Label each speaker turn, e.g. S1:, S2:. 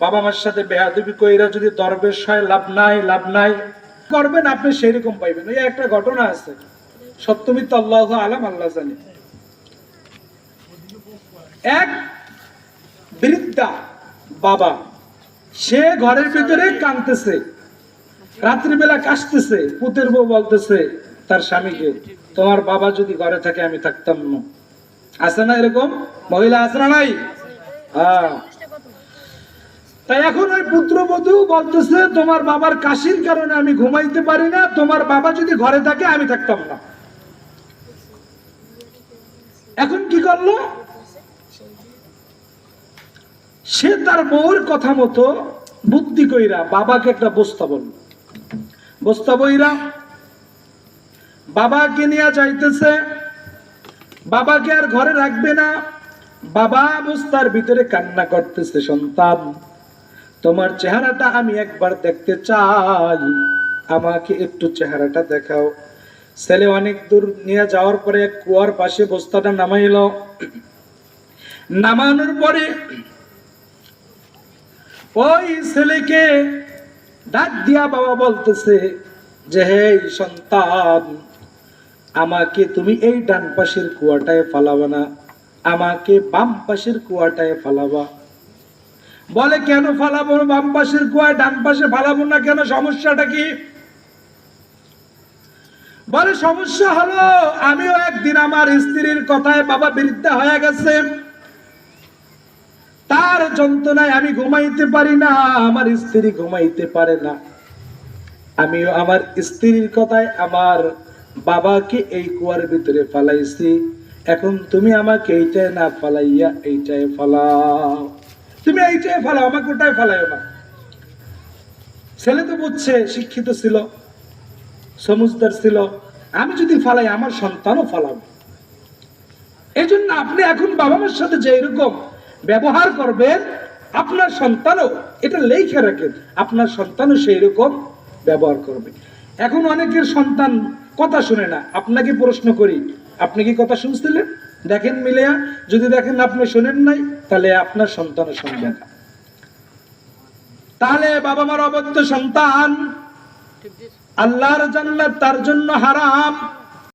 S1: বাবা মার সাথে বেহাদবি কইরা যদি দরবেশ হয়, লাভ নাই লাভ নাই। করবেন, আপনি সেই রকম পাইবেন। এই একটা ঘটনা আছে। সত্যমিত আল্লাহ আলাম, আল্লাহ জানে। এক বৃদ্ধা বাবা, সে ঘরের ভিতরে কাঁদতেছে। রাত্রিবেলা কাশতেছে, পুতের বউ বলতেছে, তার স্বামীকে, তোমার বাবা যদি ঘরে থাকে, আমি থাকতাম না। আছে না এরকম? মহিলা আছে না নাই? হ্যাঁ। তাই এখন ওই পুত্রবধূ বলতেছে, তোমার বাবার কাশির কারণে আমি ঘুমাইতে পারি না, তোমার বাবা যদি ঘরে থাকে, আমি থাকতাম না। এখন কি করল? সে তার বউর কথা মতো বুদ্ধি কইরা বাবাকে একটা বস্তা বলল। বস্তা বইরা, বাবাকে নিয়ে যাইতেছে, বাবাকে আর ঘরে রাখবে না, বাবা বস্তার ভিতরে কান্না করতেছে, সন্তান। তোমার চেহারাটা আমি একবার দেখতে চাই। আমাকে একটু চেহারাটা দেখাও। ছেলে অনেক দূর নিয়ে যাওয়ার পরে কুয়ার পাশে বস্তাটা নামাইলো। নামানোর পরে ওই ছেলেকে ডাক দিয়া বাবা বলতেছে যে, হে সন্তান, আমাকে তুমি এই ডান পাশের কুয়াটায় ফালাবা না। আমাকে বাম পাশের কুয়াটায় ফালাবা। বলে, কেন ফালাবো? বাম পাশের কুয়ায় ডান পাশে ফালাবো না কেন? সমস্যাটা কি? বলে, সমস্যা হলো, আমিও একদিন আমার স্ত্রীর কথায় বাবা বৃদ্ধা হয়ে গেছে। তার যন্ত্রণায় আমি ঘুমাইতে পারি না, আমার স্ত্রী ঘুমাইতে পারে না। আমিও আমার স্ত্রীর কথায় আমার বাবাকে এই কুয়ার ভিতরে ফালাইছি। এখন তুমি আমাকে এইটাই না ফালাইয়া এইটাই ফালাও। তুমি এইটাই ফালাও, আমাকে ওটায় ফালাইও না। ছেলে তো বুঝছে, শিক্ষিত ছিল সমুজদার ছিল। আমি যদি ফালাই, আমার সন্তানও ফালাবে। এই জন্য আপনি এখন বাবা মার সাথে যে এরকম ব্যবহার করবেন, আপনার সন্তানও এটা লেখে রাখেন, আপনার সন্তানও সেই রকম ব্যবহার করবে। এখন অনেকের সন্তান কথা শুনে না। আপনাকে প্রশ্ন করি, আপনি কি কথা শুনছিলেন? দেখেন মিলিয়া, যদি দেখেন আপনি শোনেন নাই তাহলে আপনার সন্তানও সঙ্গে। তাহলে বাবা মার অবদ্ধ সন্তান আল্লাহর জান্নাত তার জন্য হারাম